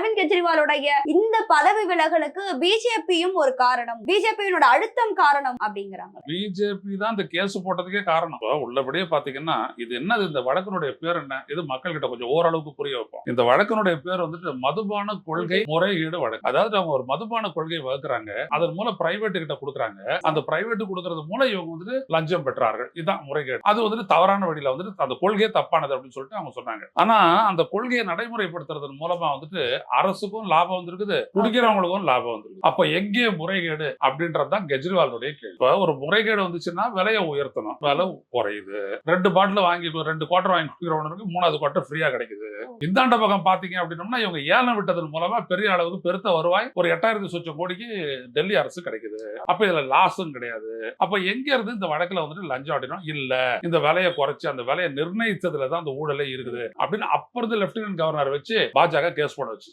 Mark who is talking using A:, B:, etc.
A: அரவிந்த் கெஜ்ரிவாலுடைய இந்த பதவி விலகலுக்கு பிஜேபியும் ஒரு காரணம். பிஜேபியினோட அழுத்தம் காரணம் அப்படிங்கிறாங்க.
B: பிஜேபி தான் இந்த கேஸ் போட்டதுக்கே காரணம். உள்ளபடியே பாத்தீங்கன்னா இது என்னது? இந்த வழக்கினுடைய பேர் என்ன? இது மக்கள் கிட்ட கொஞ்சம் ஓரளவுக்கு புரிய வைப்போம். இந்த வழக்கினுடைய பேர் வந்துட்டு மதுபான கொள்கை முறைகேடு வழக்கு. அதாவது அவங்க ஒரு மதுபான கொள்கை வகுக்கிறாங்க. அதன் மூலம் பிரைவேட் கிட்ட கொடுக்குறாங்க. அந்த பிரைவேட் கொடுக்கறது மூலம் இவங்க வந்துட்டு லஞ்சம் பெற்றார்கள். இதுதான் முறைகேடு. அது வந்துட்டு தவறான வழியில வந்துட்டு அந்த கொள்கையே தப்பானது அப்படின்னு சொல்லிட்டு அவங்க சொன்னாங்க. ஆனா அந்த கொள்கையை நடைமுறைப்படுத்துறதன் மூலமா வந்துட்டு அரசுக்கும் லாபம் வந்திருக்குது குடிக்கிறவங்களுக்கும் லாபம் வந்திருக்கு அப்ப எங்கே முறைகேடு அப்படின்றது தான் கெஜ்ரிவாலுடைய கேள்வி. இப்ப ஒரு முறைகேடு வந்துச்சுன்னா விலையை உயர்த்தணும். விலை குறையுது. ரெண்டு பாட்டில் வாங்கி ரெண்டு குவார்டர் வாங்கி குடிக்கிறவனுக்கு மூணாவது குவார்டர் ஃப்ரீயா கிடைக்குது. இந்தாண்ட பக்கம் பாத்தீங்க அப்படின்னம்னா இவங்க ஏலம் விட்டதன் மூலமா பெரிய அளவுக்கு பெருத்த வருவாய் ஒரு எட்டாயிரத்தி சொச்சம் கோடிக்கு டெல்லி அரசு கிடைக்குது. அப்ப இதுல லாஸும் கிடையாது. அப்ப எங்க இருந்து இந்த வழக்குல வந்துட்டு லஞ்சம் அப்படின்னா இல்ல. இந்த விலையை குறைச்சு அந்த விலையை நிர்ணயித்ததுல தான் அந்த ஊழலே இருக்குது. அப்படின்னு அப்ப இருந்து லெப்டினன்ட் கவர்னர் வச்சு பாஜக கேஸ் போட வச்சு